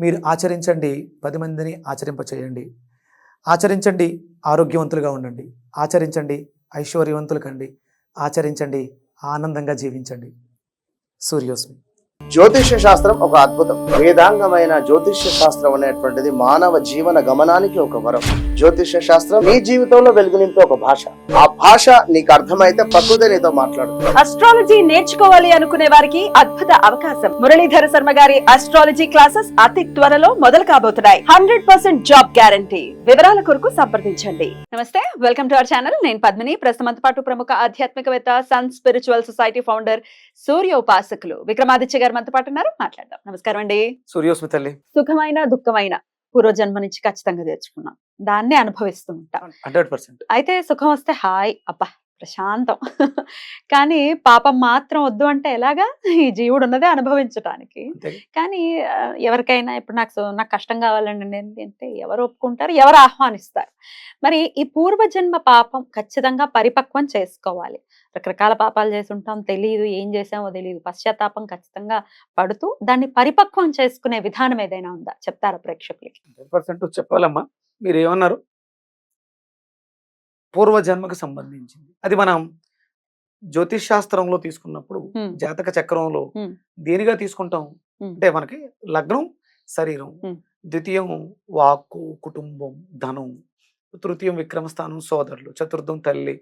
మీరు ఆచరించండి. పది మందిని ఆచరింపచేయండి. ఆచరించండి. ఆరోగ్యవంతులుగా ఉండండి. ఆచరించండి. ఐశ్వర్యవంతులు కండి ఆచరించండి. ఆనందంగా జీవించండి. సూర్యోస్మి. జ్యోతిష్య శాస్త్రం ఒక అద్భుతం. వేదాంగమైన జ్యోతిష్య శాస్త్రం అనేటువంటిది మానవ జీవన గమనానికి ఒక వరం. జ్యోతిష్య శాస్త్రం నీ జీవితంలో వెలుగునింపే ఒక భాష. ఆ భాష నీకు అర్థమైతే ప్రకృతి నీతో మాట్లాడుతుంది అస్ట్రాలజీ నేర్చుకోవాలి అనుకునే వారికి అద్భుత అవకాశం. మురళీధర శర్మ గారి అస్ట్రాలజీ క్లాసెస్ అతి త్వరలో మొదలు కాబోతున్నాయి. హండ్రెడ్ పర్సెంట్ జాబ్ గ్యారంటీ వివరాల కొరకు సంప్రదించండి. నమస్తే వెల్కమ్ టు అవర్ ఛానల్ నేను పద్మిని. ప్రస్తుతంతో పాటు ప్రముఖ ఆధ్యాత్మికవేత్త సన్ స్పిరిచువల్ సొసైటీ ఫౌండర్ సూర్య ఉపాసకులు విక్రమాదిత్య గారు మనతో పాటు ఉన్నారు. మాట్లాడదాం. నమస్కారం అండి. సూర్యోస్మి తల్లి. సుఖమైన దుఃఖమైన. పూర్వజన్మ నుంచి ఖచ్చితంగా తెచ్చుకున్నాం. దాన్నే అనుభవిస్తూ ఉంటాం. అయితే సుఖం వస్తే హాయ్ అబ్బా! ప్రశాంతం. కానీ పాపం మాత్రం వద్దు అంటే ఎలాగా? ఈ జీవుడు ఉన్నదే అనుభవించటానికి. అంతే. కానీ ఎవరికైనా ఇప్పుడు నాకు నాకు కష్టం కావాలండి ఏంటి అంటే ఎవరు ఒప్పుకుంటారు ఎవరు ఆహ్వానిస్తారు. మరి ఈ పూర్వజన్మ పాపం ఖచ్చితంగా పరిపక్వం చేసుకోవాలి. రకరకాల పాపాలు చేసి ఉంటాం తెలియదు ఏం చేసామో తెలియదు పశ్చాత్తాపం ఖచ్చితంగా పడుతూ దాన్ని పరిపక్వం చేసుకునే విధానం ఏదైనా ఉందా? చెప్తారా ప్రేక్షకులకి? చెప్పాలమ్మా. మీరు ఏమన్నారు పూర్వజన్మకు సంబంధించింది అది మనం జ్యోతిష్ శాస్త్రంలో తీసుకున్నప్పుడు. జాతక చక్రంలో. దేనిగా తీసుకుంటాం. అంటే మనకి లగ్నం శరీరం. ద్వితీయం వాక్కు కుటుంబం ధనం తృతీయం విక్రమస్థానం సోదరులు చతుర్థం తల్లి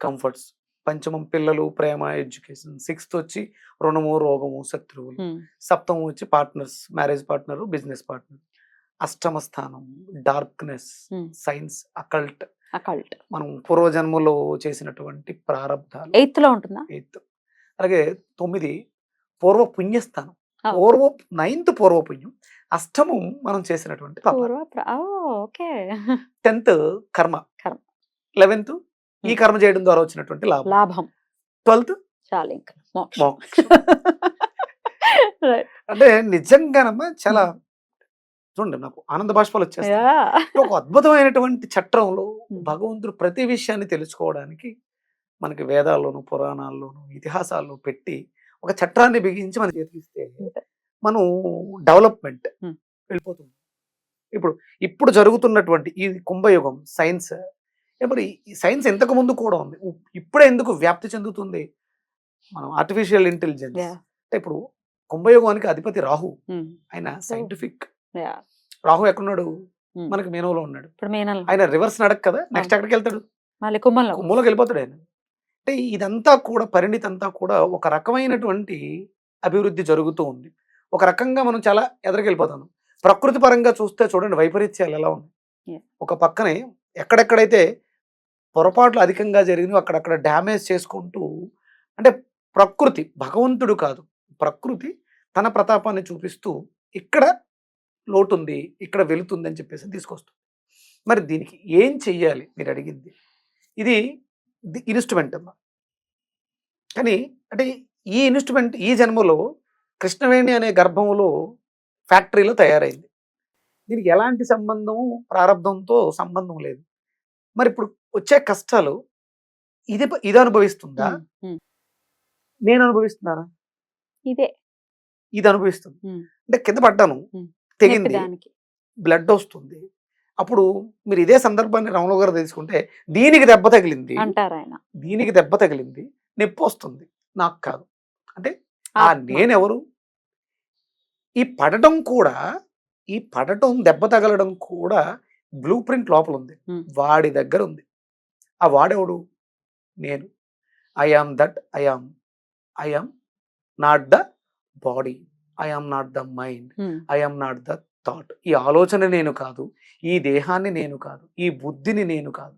కంఫర్ట్స్ పంచమం పిల్లలు ప్రేమ ఎడ్యుకేషన్ సిక్స్త్ వచ్చి రుణము రోగము శత్రువులు సప్తమం వచ్చి partners marriage partner business partner అష్టమ స్థానం డార్క్నెస్. సైన్స్ అకల్ట్ అకల్ట్ మనం పూర్వజన్మలో చేసినటువంటి ప్రారంధాలు ఎయిత్లో ఉంటుందా? ఎయిత్. అలాగే తొమ్మిది పూర్వ పుణ్యస్థానం. పూర్వ నైన్త్ పూర్వ పుణ్యం అష్టమం మనం చేసినటువంటి ఓకే. టెన్త్ కర్మ. కర్మ. లెవెన్త్ ఈ కర్మ చేయడం ద్వారా వచ్చినటువంటి లాభం. లాభం. ట్వెల్త్ చాలు ఇంకా. అంటే నిజంగానమ్మా చాలా చూడండి నాకు ఆనంద బాష్పాలు వచ్చేస్తాయి. ఒక అద్భుతమైనటువంటి Hmm. భగవంతుడు ప్రతి విషయాన్ని తెలుసుకోవడానికి మనకి వేదాల్లోను పురాణాల్లోను ఇతిహాసాల్లో పెట్టి ఒక చట్రాన్ని బిగించి మన చేతికిస్తే. మనం డెవలప్మెంట్. వెళ్ళిపోతుంది ఇప్పుడు ఇప్పుడు జరుగుతున్నటువంటి ఈ కుంభయుగం సైన్స్ మరి ఈ సైన్స్ ఇంతకు ముందు కూడా ఉంది ఇప్పుడే ఎందుకు వ్యాప్తి చెందుతుంది మనం ఆర్టిఫిషియల్ ఇంటెలిజెన్స్. అంటే ఇప్పుడు కుంభయుగానికి అధిపతి రాహు. ఆయన సైంటిఫిక్. రాహు ఎక్కడున్నాడు. మనకి మేనోలో ఉన్నాడు. ఇప్పుడు మీనల్ ఆయన రివర్స్ నడక కదా? నెక్స్ట్ ఎక్కడికి వెళ్తాడు? మళ్ళీ కుమ్మంలో మూలకి వెళ్ళిపోతాడు ఆయన. అంటే ఇదంతా కూడా పరిణితి అంతా కూడా ఒక రకమైనటువంటి అభివృద్ధి జరుగుతూ ఉంది. ఒక రకంగా మనం చాలా ఎదరికెళ్ళిపోతాం. ప్రకృతి పరంగా చూస్తే చూడండి వైపరీత్యాలు ఎలా ఉన్నాయి. ఒక పక్కనే ఎక్కడెక్కడైతే పొరపాట్లు అధికంగా జరిగినాయో అక్కడక్కడ డ్యామేజ్ చేసుకుంటూ అంటే ప్రకృతి భగవంతుడు కాదు. ప్రకృతి తన ప్రతాపాన్ని చూపిస్తూ ఇక్కడ లోటు ఉంది ఇక్కడ వెళుతుంది అని చెప్పేసి తీసుకొస్తుంది. మరి దీనికి ఏం చెయ్యాలి? మీరు అడిగింది. ఇది ఇన్స్ట్రుమెంట్ అమ్మా. కానీ అంటే ఈ ఇన్స్ట్రుమెంట్ ఈ జన్మలో కృష్ణవేణి అనే గర్భంలో ఫ్యాక్టరీలో తయారైంది. దీనికి ఎలాంటి సంబంధం ప్రారంధంతో సంబంధం లేదు. మరి ఇప్పుడు వచ్చే కష్టాలు ఇది ఇది అనుభవిస్తుందా. నేను అనుభవిస్తున్నానా? ఇదే. ఇది అనుభవిస్తుంది. అంటే కింద పడ్డాను. తెగింది. బ్లడ్ వస్తుంది. అప్పుడు మీరు ఇదే సందర్భాన్ని రాములు గారు తెలుసుకుంటే దీనికి దెబ్బ తగిలింది. అంటారు ఆయన. దీనికి దెబ్బ తగిలింది. నొప్పి వస్తుంది. నాకు కాదు. అంటే ఆ. నేనెవరు? ఈ పడటం కూడా ఈ పడటం దెబ్బ తగలడం కూడా బ్లూ ప్రింట్ లోపల ఉంది. వాడి దగ్గర ఉంది. ఆ వాడెవడు? నేను. I am that I am I am not the body. I am not the mind Hmm. I am not the thought ఈ ఆలోచన నేను కాదు ఈ దేహాన్ని నేను కాదు ఈ బుద్ధిని నేను కాదు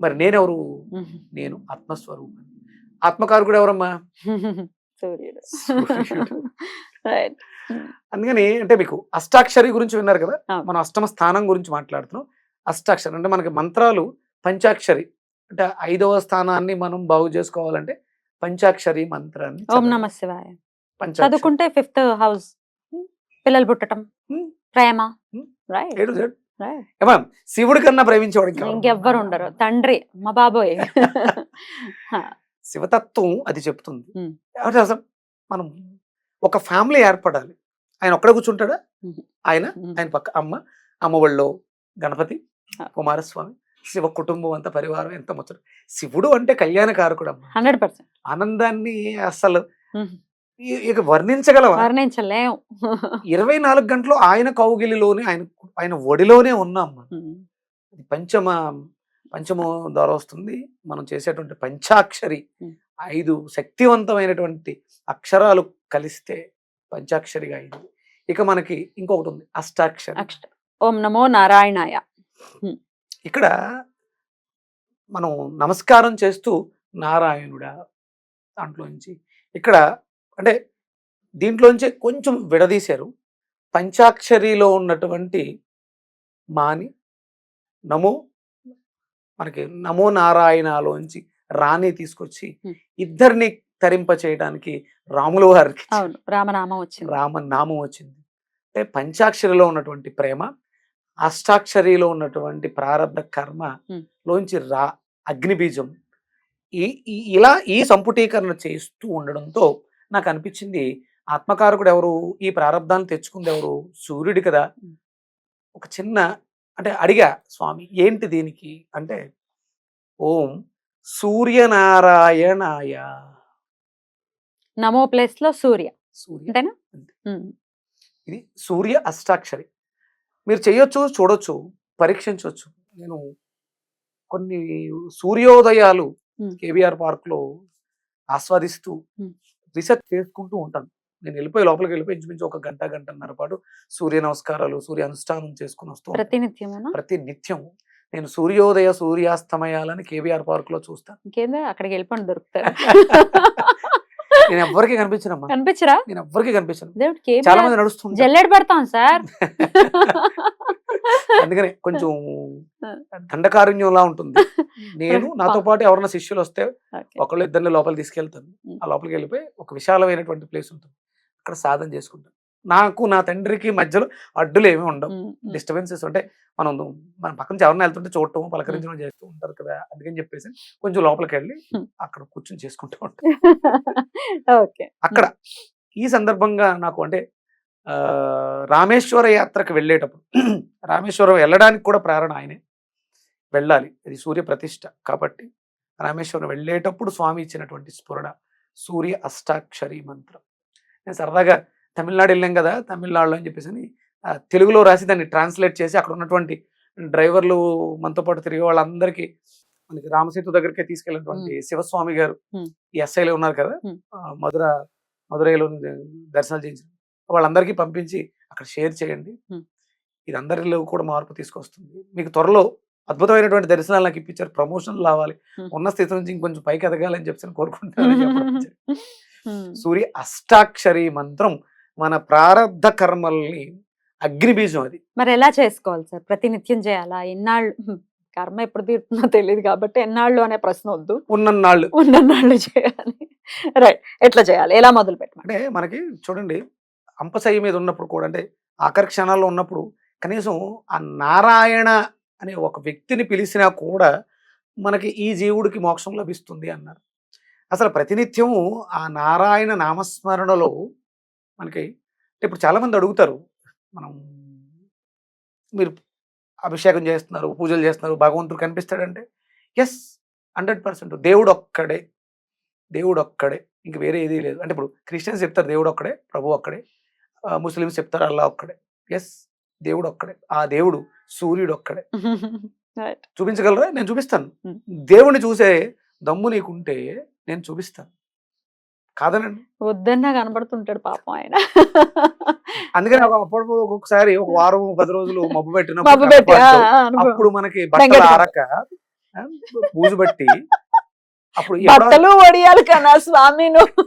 మరి నేనెవరు Hmm. నేను ఆత్మస్వరూపం ఆత్మకారకుడు ఎవరమ్మా సూర్యుడు. Right. అందుకని అంటే మీకు అష్టాక్షరి గురించి విన్నారు కదా. మనం అష్టమ స్థానం గురించి మాట్లాడుతున్నాం అష్టాక్షరి అంటే మనకి మంత్రాలు పంచాక్షరి అంటే ఐదవ స్థానాన్ని మనం బాగు చేసుకోవాలంటే పంచాక్షరి మంత్రాన్ని ఓం. నమ శివాయ. చదువుకుంటే ఫిఫ్త్ హౌస్. పిల్లలు పుట్టడం. ప్రేమ. శివుడి కన్నా ప్రేమించేవాడు? ఇంకెవ్వరు ఉండరు. తండ్రి మా బాబోయ్. శివతత్వం అది చెప్తుంది. మనం ఒక ఫ్యామిలీ ఏర్పడాలి. ఆయన ఒక్కడే కూర్చుంటాడా. ఆయన. ఆయన పక్క అమ్మ అమ్మ ఒళ్ళో గణపతి. కుమారస్వామి శివ కుటుంబం అంతా పరివారం ఎంత ముచ్చట. శివుడు అంటే కళ్యాణకారకుడు అమ్మ. Hundred percent. ఆనందాన్ని అసలు ఇక వర్ణించగలవా? వర్ణించలేం. ఇరవై నాలుగు గంటలు ఆయన కౌగిలిలోనే ఆయన ఆయన ఒడిలోనే ఉన్నాం. పంచమ పంచమ ద్వారా వస్తుంది. మనం చేసేటువంటి పంచాక్షరి. ఐదు శక్తివంతమైనటువంటి అక్షరాలు కలిస్తే పంచాక్షరిగా అయింది. ఇక మనకి ఇంకొకటి ఉంది అష్టాక్షరి. ఓం నమో నారాయణాయ. ఇక్కడ మనం నమస్కారం చేస్తూ నారాయణుడా దాంట్లోంచి ఇక్కడ అంటే దీంట్లోంచి కొంచెం విడదీశారు పంచాక్షరిలో ఉన్నటువంటి మాని నమో మనకి నమో నారాయణలోంచి రాణి తీసుకొచ్చి. ఇద్దరిని తరింప చేయడానికి రాముల వారికి రామనామం వచ్చింది రామ నామం వచ్చింది అంటే పంచాక్షరిలో ఉన్నటువంటి ప్రేమ అష్టాక్షరిలో ఉన్నటువంటి ప్రారంభ కర్మ. లోంచి రా అగ్నిబీజం ఈ- ఇలా ఈ సంపుటీకరణ చేస్తూ ఉండడంతో నాకు అనిపించింది ఆత్మకారకుడు ఎవరు ఈ ప్రారంధాన్ని తెచ్చుకుంది ఎవరు సూర్యుడి కదా. ఒక చిన్న అంటే అడిగా స్వామి ఏంటి దీనికి? అంటే ఓం సూర్యనారాయణాయ. నమో ప్లేస్లో సూర్య. సూర్య. ఇది సూర్య అష్టాక్షరి. మీరు చేయొచ్చు చూడొచ్చు పరీక్షించవచ్చు నేను కొన్ని సూర్యోదయాలు. కేవీఆర్ పార్క్లో ఆస్వాదిస్తూ. రీసెర్చ్ చేసుకుంటూ ఉంటాను. నేను వెళ్ళిపోయి లోపలికి వెళ్ళిపోయి ఇంచుమించు ఒక గంట గంటన్నర పాటు సూర్య నమస్కారాలు సూర్య అనుష్ఠానం చేసుకుని వస్తూ ఉంటాను. ప్రతినిత్యమునా? ప్రతి నిత్యం. నేను సూర్యోదయ సూర్యాస్తమయాలని కేవీఆర్ పార్క్లో చూస్తాను. ఇంకేందా? అక్కడికి వెళ్ళిపోండి దొరుకుతారు. నేను ఎవ్వరికి కనిపించనమ్మా. కనిపించరా? నేను ఎవ్వరికి కనిపించను. చాలా మంది నడుస్తుంటారు జల్లెడ పెడతాం సార్. అందుకనే కొంచెం. దండకారుణ్యంలా ఉంటుంది. నేను నాతో పాటు ఎవరైనా శిష్యులు వస్తే. ఒకళ్ళు ఇద్దరిని లోపల తీసుకెళ్తాను. ఆ లోపలికి వెళ్ళిపోయి ఒక విశాలమైనటువంటి ప్లేస్ ఉంటుంది. అక్కడ సాధన చేసుకుంటాను. నాకు నా తండ్రికి మధ్యలో అడ్డులు ఏమి ఉండవు. డిస్టర్బెన్సెస్ అంటే మనం మన పక్కన నుంచి ఎవరైనా వెళ్తుంటే చూడటం పలకరించడం చేస్తూ ఉంటారు కదా! అందుకని చెప్పేసి కొంచెం లోపలికి వెళ్ళి. అక్కడ కూర్చొని చేసుకుంటూ ఓకే. అక్కడ ఈ సందర్భంగా నాకు అంటే ఆ, రామేశ్వర యాత్రకు వెళ్ళేటప్పుడు రామేశ్వరం వెళ్ళడానికి కూడా ప్రేరణ ఆయనే. వెళ్ళాలి. ఇది సూర్య ప్రతిష్ట కాబట్టి రామేశ్వరం వెళ్ళేటప్పుడు స్వామి ఇచ్చినటువంటి స్ఫురణ సూర్య అష్టాక్షరి మంత్రం. నేను సరదాగా తమిళనాడు వెళ్ళాం కదా తమిళనాడులో అని చెప్పేసి తెలుగులో రాసి దాన్ని ట్రాన్స్లేట్ చేసి అక్కడ ఉన్నటువంటి డ్రైవర్లు మనతో పాటు తిరిగే వాళ్ళందరికీ మనకి రామసేతు దగ్గరికి తీసుకెళ్ళినటువంటి శివస్వామి గారు. ఈ ఎస్ఐలో ఉన్నారు కదా మధుర మధురైలో దర్శనాలు చేయించారు వాళ్ళందరికీ పంపించి అక్కడ షేర్ చేయండి. ఇది అందరిలో కూడా మార్పు తీసుకొస్తుంది. మీకు త్వరలో అద్భుతమైనటువంటి దర్శనాలు నాకు ఇప్పించారు. ప్రమోషన్ రావాలి. ఉన్న స్థితి నుంచి ఇంకొంచెం పైకి ఎదగాలని చెప్పి కోరుకుంటున్నాను. సూర్య అష్టాక్షరి మంత్రం మన ప్రారంధ కర్మల్ని అగ్నిబీజం అది. మరి ఎలా చేసుకోవాలి సార్? ప్రతినిత్యం చేయాలా? ఎన్నాళ్ళు. కర్మ ఎప్పుడు తీరుతుందో తెలియదు కాబట్టి ఎన్నాళ్ళు అనే ప్రశ్న వద్దు. ఉన్నన్నాళ్ళు. ఉన్నన్నాళ్ళు చేయాలి. రైట్. ఎట్లా చేయాలి? ఎలా మొదలు పెట్టమని? అంటే మనకి చూడండి అంపశయ్య మీద ఉన్నప్పుడు కూడా అంటే ఆఖరి క్షణాల్లో ఉన్నప్పుడు కనీసం ఆ నారాయణ అనే ఒక వ్యక్తిని పిలిచినా కూడా మనకి ఈ జీవుడికి మోక్షం లభిస్తుంది అన్నారు. అసలు ప్రతినిత్యము ఆ నారాయణ నామస్మరణలో మనకి అంటే ఇప్పుడు చాలామంది అడుగుతారు మనం మీరు అభిషేకం చేస్తున్నారు పూజలు చేస్తున్నారు భగవంతుడు కనిపిస్తాడంటే ఎస్ హండ్రెడ్ పర్సెంట్ దేవుడు ఒక్కడే దేవుడు ఒక్కడే ఇంక వేరే ఏదీ లేదు. అంటే ఇప్పుడు క్రిస్టియన్స్ చెప్తారు దేవుడు ఒక్కడే ప్రభు ఒక్కడే ముస్లిమ్స్ చెప్తారు అల్లా ఒక్కడే ఎస్ దేవుడు ఒక్కడే ఆ దేవుడు సూర్యుడు ఒక్కడే చూపించగలరా? నేను చూపిస్తాను. Hmm. దేవుడిని చూసే దమ్ము నీకుంటే నేను చూపిస్తాను. కాదనండి? వద్దన్నా కనబడుతుంటాడు పాపం ఆయన. అందుకని అప్పుడప్పుడు ఒక్కొక్కసారి ఒక వారం పది రోజులు మబ్బు పెట్టినప్పుడు. అప్పుడు మనకి బట్టలు ఆరక బూజు బట్టి అప్పుడు బట్టలు ఒడియాలి కన్నా స్వామి నువ్వు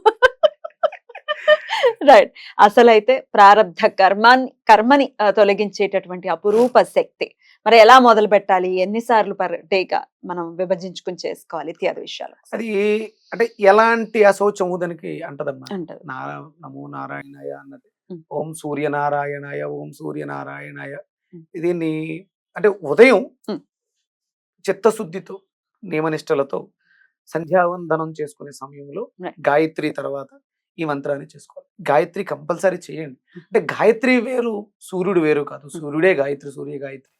రైట్ అసలైతే ప్రారంధ కర్మాన్ని కర్మని తొలగించేటటువంటి అపురూప శక్తి మరి ఎలా మొదలు పెట్టాలి ఎన్నిసార్లు పర్ డేగా మనం విభజించుకుని చేసుకోవాలి ఇత్యాది విషయాలు అది అంటే ఎలాంటి అశౌచం దానికి అంటదమ్మా అంటది నమో నారాయణాయ అన్నది. ఓం సూర్యనారాయణాయ ఓం సూర్యనారాయణాయ. దీన్ని అంటే ఉదయం. చిత్తశుద్ధితో నియమనిష్టలతో సంధ్యావందనం చేసుకునే సమయంలో. గాయత్రి తర్వాత ఈ మంత్రాన్ని చేసుకోవాలి. గాయత్రి కంపల్సరీ చేయండి. అంటే గాయత్రి వేరు సూర్యుడు వేరు కాదు. సూర్యుడే గాయత్రి సూర్య గాయత్రి.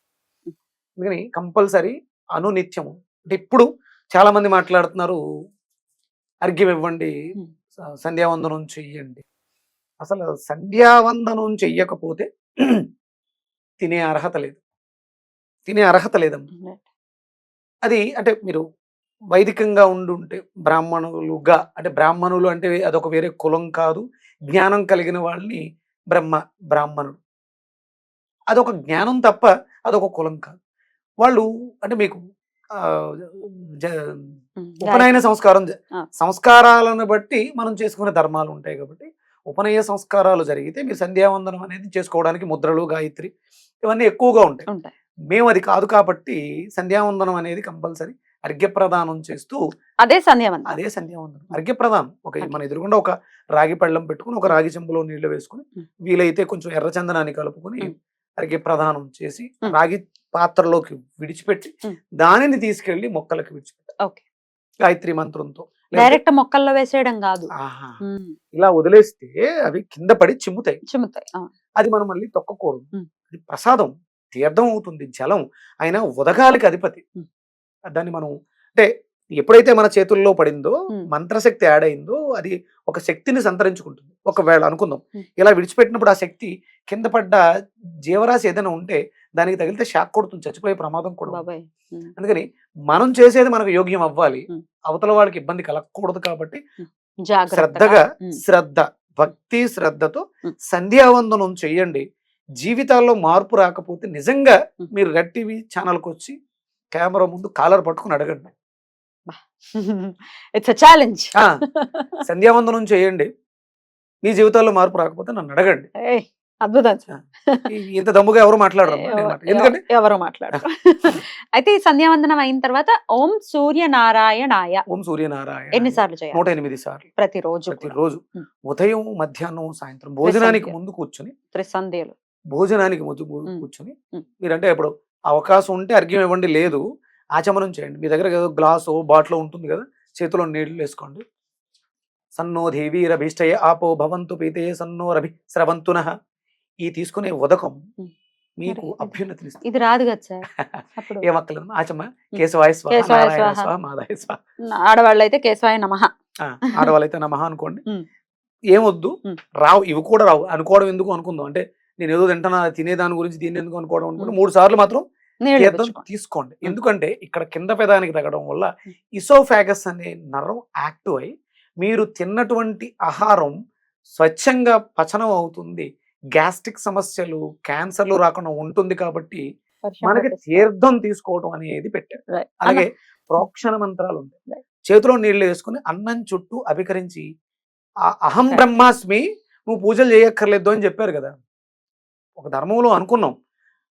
అందుకని కంపల్సరీ అనునిత్యము. అంటే ఇప్పుడు చాలా మంది మాట్లాడుతున్నారు అర్ఘ్యం ఇవ్వండి సంధ్యావందనం చెయ్యండి. అసలు సంధ్యావందనం చెయ్యకపోతే తినే అర్హత లేదు. తినే అర్హత లేదమ్మా. అది అంటే మీరు వైదికంగా ఉండుంటే బ్రాహ్మణులుగా అంటే బ్రాహ్మణులు అంటే అదొక వేరే కులం కాదు. జ్ఞానం కలిగిన వాళ్ళని బ్రహ్మ బ్రాహ్మణుడు. అదొక జ్ఞానం తప్ప అదొక కులం కాదు. వాళ్ళు అంటే మీకు ఉపనయన సంస్కారం. సంస్కారాలను బట్టి మనం చేసుకునే ధర్మాలు ఉంటాయి కాబట్టి ఉపనయన సంస్కారాలు జరిగితే మీరు సంధ్యావందనం అనేది చేసుకోవడానికి ముద్రలు గాయత్రి ఇవన్నీ ఎక్కువగా ఉంటాయి. మేము అది కాదు కాబట్టి సంధ్యావందనం అనేది కంపల్సరీ. అర్ఘ్యప్రదానం చేస్తూ అదే సంధ్యావందనం. అదే సంధ్యావందనం. అర్ఘ్యప్రదానం. ఒక మన ఎదురుగుండా ఒక రాగి పళ్ళం పెట్టుకుని ఒక రాగి చెంబులో నీళ్ళు వేసుకుని. వీలైతే కొంచెం ఎర్రచందనాన్ని కలుపుకొని ఉం. అర్ఘ్యప్రదానం చేసి. రాగి పాత్రలోకి విడిచిపెట్టి. దానిని తీసుకెళ్ళి మొక్కలకు విడిచిపెట్టి గాయత్రి మంత్రంతో. డైరెక్ట్ మొక్కల్లో వేసేయడం కాదు. ఇలా వదిలేస్తే అవి కింద పడి చిమ్ముతాయి. చిమ్ముతాయి. అది మనం మళ్ళీ తొక్కకూడదు. అది ప్రసాదం తీర్థం అవుతుంది జలం. అయినా ఉదగాలికి అధిపతి. దాన్ని మనం అంటే ఎప్పుడైతే మన చేతుల్లో పడిందో. మంత్రశక్తి యాడ్ అయిందో అది ఒక శక్తిని సంతరించుకుంటుంది ఒకవేళ అనుకుందాం. ఇలా విడిచిపెట్టినప్పుడు ఆ శక్తి కింద పడ్డ జీవరాశి ఏదైనా ఉంటే దానికి తగిలితే షాక్ కొడుతుంది చచ్చిపోయే ప్రమాదం కూడా అందుకని మనం చేసేది మనకు యోగ్యం అవ్వాలి. అవతల వాళ్ళకి ఇబ్బంది కలగకూడదు కాబట్టి శ్రద్ధగా శ్రద్ధ భక్తి శ్రద్ధతో. సంధ్యావందనం చెయ్యండి జీవితాల్లో మార్పు రాకపోతే నిజంగా. మీరు రెడ్ టీవీ ఛానల్కి వచ్చి కెమెరా ముందు కాలర్ పట్టుకుని అడగండి. ఇట్స్ ఛాలెంజ్ సంధ్యావందనం చేయండి. మీ జీవితాల్లో మార్పు రాకపోతే నన్ను అడగండి. అద్భుతం. ఇంత దమ్ముగా ఎవరు మాట్లాడరు ఎందుకంటే ఎవరు మాట్లాడరు. అయితే ఈ సంధ్యావందనం అయిన తర్వాత ఓం సూర్య నారాయణాయ ఓం సూర్యనారాయణ ఎన్నిసార్లు చేయాలి? నూట ఎనిమిది సార్లు. ప్రతిరోజు. ప్రతిరోజు. ఉదయం మధ్యాహ్నం సాయంత్రం భోజనానికి. ముందు కూర్చొని త్రిసంధ్యలు. భోజనానికి ముందు. కూర్చొని. మీరంటే ఇప్పుడు అవకాశం ఉంటే అర్ఘ్యం ఇవ్వండి లేదు ఆచమనం చేయండి మీ దగ్గర ఏదో గ్లాసు బాటిల్ ఉంటుంది కదా చేతిలో నీళ్ళు వేసుకోండి సన్నో దేవీరభీష్టయ ఆపో భవంతు పీతే సన్నో రభి స్రవంతున ఈ తీసుకునే ఉదకం. మీకు అభ్యున్నతిని. ఇది రాదు కదా సార్ అప్పుడు ఏమక్కలేదు ఆచమ కేశవాయ స్వాహ స్వాహ. స్వాహ మాదాయ స్వాహ ఆడవాళ్ళు అయితే కేశవాయ నమః ఆ, ఆడవాళ్ళైతే నమః అనుకోండి. ఏమొద్దు. రావు ఇవి కూడా రావు అనుకోవడం ఎందుకు అనుకుందాం అంటే నేను ఏదో తింటానా తినే దాని గురించి దీన్ని ఎందుకు అనుకోవడం అనుకుంటే. మూడు సార్లు మాత్రం. తీసుకోండి. ఎందుకంటే ఇక్కడ కింద పెదానికి తగ్గడం వల్ల. ఇసోఫాగస్ అనే నరం యాక్టివ్ అయి మీరు తిన్నటువంటి ఆహారం స్వచ్ఛంగా పచనం అవుతుంది గ్యాస్ట్రిక్ సమస్యలు క్యాన్సర్లు రాకుండా ఉంటుంది కాబట్టి మనకి. తీర్థం తీసుకోవడం అనేది పెట్టారు. అలాగే ప్రోక్షణ మంత్రాలు ఉంటాయి. చేతిలో నీళ్ళు వేసుకుని అన్నం చుట్టూ అభికరించి ఆ అహం బ్రహ్మాస్మి నువ్వు పూజలు చేయక్కర్లేదు అని చెప్పారు కదా ఒక ధర్మంలో అనుకున్నాం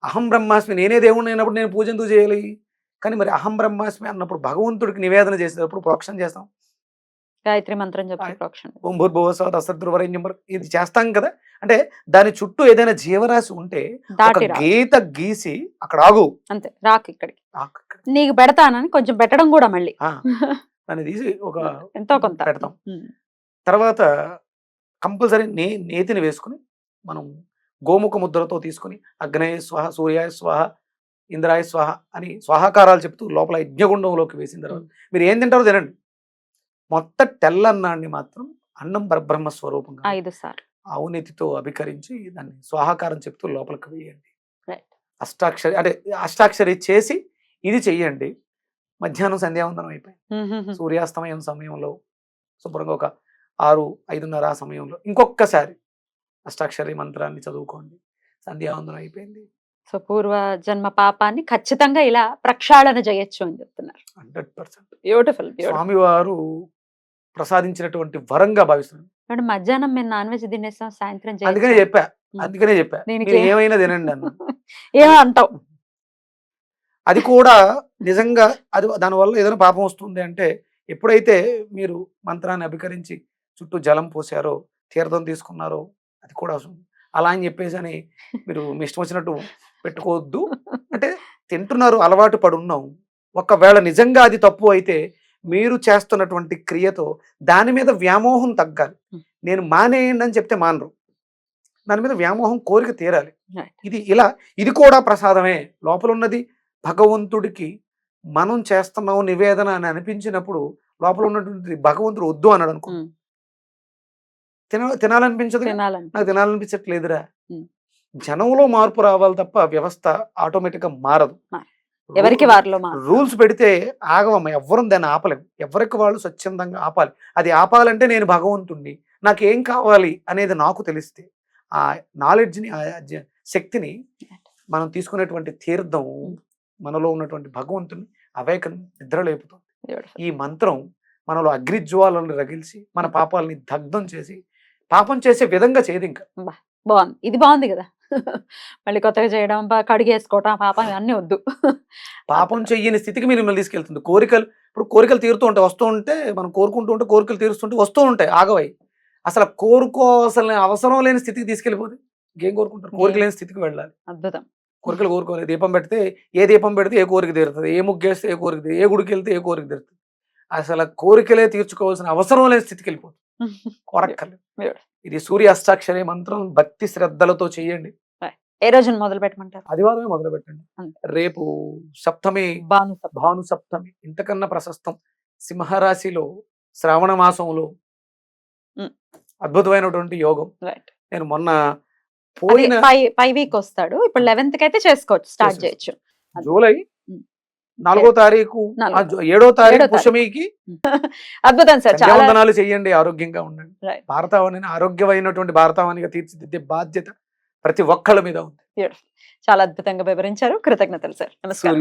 అహం బ్రహ్మాస్మి నేనే దేవుడిని అయినప్పుడు నేను పూజ ఎందుకు చేయాలి? కానీ మరి అహం బ్రహ్మాస్మి అన్నప్పుడు భగవంతుడికి నివేదన చేసేటప్పుడు ప్రోక్షణ చేస్తాం. గాయత్రి మంత్రం చెప్పి ఆయ్. ప్రోక్షణ. ఓం భూర్భువస్వ దశద్రువరేణ్యం ఇది చేస్తాం కదా. అంటే దాని చుట్టూ ఏదైనా జీవరాశి ఉంటే గీత గీసి అక్కడ ఆగు. అంతే రాకు ఇక్కడికి. నీకు పెడతానని కొంచెం పెట్టడం కూడా మళ్ళీ. ఆ, దాన్ని తీసి ఒక ఎంతో కొంత. పెడతాం. తర్వాత కంపల్సరీ నే నేతిని వేసుకుని మనం గోముఖ ముద్రతో తీసుకుని అగ్నేయ స్వాహ సూర్యాయ స్వాహ ఇంద్రాయ స్వాహ అని స్వాహాకారాలు చెప్తూ లోపల యజ్ఞగుండంలోకి వేసిన తర్వాత మీరు ఏం తింటారో తినండి. మొత్తం తెల్లన్నాన్ని మాత్రం అన్నం పరబ్రహ్మ స్వరూపంగా ఐదు సార్లు. అవినీతితో అభికరించి దాన్ని స్వాహాకారం చెప్తూ లోపలికి వేయండి. అష్టాక్షరి అంటే అష్టాక్షరి చేసి ఇది చెయ్యండి. మధ్యాహ్నం సంధ్యావందనం అయిపోయింది. సూర్యాస్తమయం సమయంలో శుభ్రంగా ఒక ఆరు ఐదున్నర ఆ సమయంలో ఇంకొకసారి అష్టాక్షరి మంత్రాన్ని చదువుకోండి. సంధ్యావందనం అయిపోయింది. సో పూర్వ జన్మ పాపాన్ని ఖచ్చితంగా ఇలా ప్రక్షాళన చేయొచ్చు అని చెప్తున్నారు. Hundred percent. బ్యూటిఫుల్ స్వామివారు ప్రసాదించినటువంటి వరంగా భావిస్తున్నాను. మేడం మధ్యాహ్నం మేము నాన్ వెజ్ తినేస్తాం సాయంత్రం అందుకనే. చెప్పా. అందుకనే చెప్పా. దీనికి మీరు ఏమైనా తినండి అన్న ఏమో అంటావు. అది కూడా నిజంగా అది దానివల్ల ఏదైనా పాపం వస్తుంది అంటే ఎప్పుడైతే మీరు మంత్రాన్ని అభికరించి చుట్టూ జలం పోసారో తీర్థం తీసుకున్నారో అది కూడా అవసరం అలా అని చెప్పేసి అని మీరు మీ ఇష్టం వచ్చినట్టు పెట్టుకోవద్దు. అంటే తింటున్నారు అలవాటు పడున్నాం. ఒకవేళ నిజంగా అది తప్పు అయితే మీరు చేస్తున్నటువంటి క్రియతో దాని మీద వ్యామోహం తగ్గాలి. నేను మానేయండి అని చెప్తే మానరు. దాని మీద వ్యామోహం కోరిక తీరాలి. ఇది ఇలా ఇది కూడా ప్రసాదమే. లోపల ఉన్నది భగవంతుడికి మనం చేస్తున్నాం నివేదన అని అనిపించినప్పుడు లోపల ఉన్నటువంటి భగవంతుడు వద్దు అన్నాడు అనుకో. తిన తినాలనిపించదు. తినాలని నాకు తినాలనిపించట్లేదురా. జనంలో మార్పు రావాలి తప్ప వ్యవస్థ ఆటోమేటిక్గా మారదు. ఎవరికి వారిలో రూల్స్ పెడితే ఆగవమ్మ ఎవ్వరు దాన్ని ఆపలేం. ఎవరికి వాళ్ళు స్వచ్ఛందంగా ఆపాలి. అది ఆపాలంటే నేను భగవంతుణ్ణి. నాకేం కావాలి అనేది నాకు తెలిస్తే ఆ నాలెడ్జ్ని ఆ శక్తిని మనం తీసుకునేటువంటి తీర్థం మనలో ఉన్నటువంటి భగవంతుని అవేక నిద్ర లేపుతుంది Beautiful. ఈ మంత్రం మనలో అగ్నిజ్వాలను రగిల్చి మన పాపాలని దగ్ధం చేసి పాపం చేసే విధంగా చేయదు ఇంకా. బాగుంది. ఇది బాగుంది కదా. మళ్ళీ కొత్తగా చేయడం బా- కడిగేసుకోవటం పాపం అన్నీ వద్దు. పాపం చెయ్యని స్థితికి మీరు మిమ్మల్ని తీసుకెళ్తుంది. కోరికలు ఇప్పుడు కోరికలు తీరుతూ ఉంటాయి వస్తూ ఉంటే మనం కోరుకుంటూ ఉంటే కోరికలు తీరుస్తుంటే వస్తూ ఉంటాయి ఆగవై అసలు కోరుకోవాల్సిన అవసరం లేని స్థితికి తీసుకెళ్ళిపోతే ఇంకేం కోరుకుంటారు? కోరిక లేని స్థితికి వెళ్ళాలి. అద్భుతం. కోరికలు కోరుకోవాలి. దీపం పెడితే ఏ దీపం పెడితే ఏ కోరిక తీరుతుంది? ఏ ముగ్గేస్తే ఏ కోరిక ఏ గుడికి వెళ్తే ఏ కోరిక తీరుతుంది? అసలు కోరికలే తీర్చుకోవాల్సిన అవసరం లేని స్థితికి వెళ్ళిపోతుంది. Beautiful. ఇది సూర్య అష్టాక్షరి మంత్రం భక్తి శ్రద్ధలతో చేయండి ఏ రోజున మొదలు పెట్టమంటారు ఆదివారమే మొదలు పెట్టండి. రేపు సప్తమి భాను సప్తమి. భాను సప్తమి ఇంతకన్నా ప్రశస్తం సింహరాశిలో శ్రావణ మాసంలో. అద్భుతమైనటువంటి యోగం. నేను మొన్న పోయిన ఫైవ్ వీక్ వస్తాడు ఇప్పుడు లెవెన్త్కి అయితే చేసుకోవచ్చు స్టార్ట్. చేయొచ్చు జూలై. నాలుగో తారీఖు ఏడో తారీఖు. పుష్యమికి అద్భుతం సార్ చాలా సంధ్యావందనాలు చేయండి ఆరోగ్యంగా ఉండండి. భారతావనిని ఆరోగ్యమైనటువంటి భారతావనిగా తీర్చిదిద్దే బాధ్యత ప్రతి ఒక్కళ్ళ మీద ఉంది. చాలా అద్భుతంగా వివరించారు. కృతజ్ఞతలు సార్. నమస్కారం.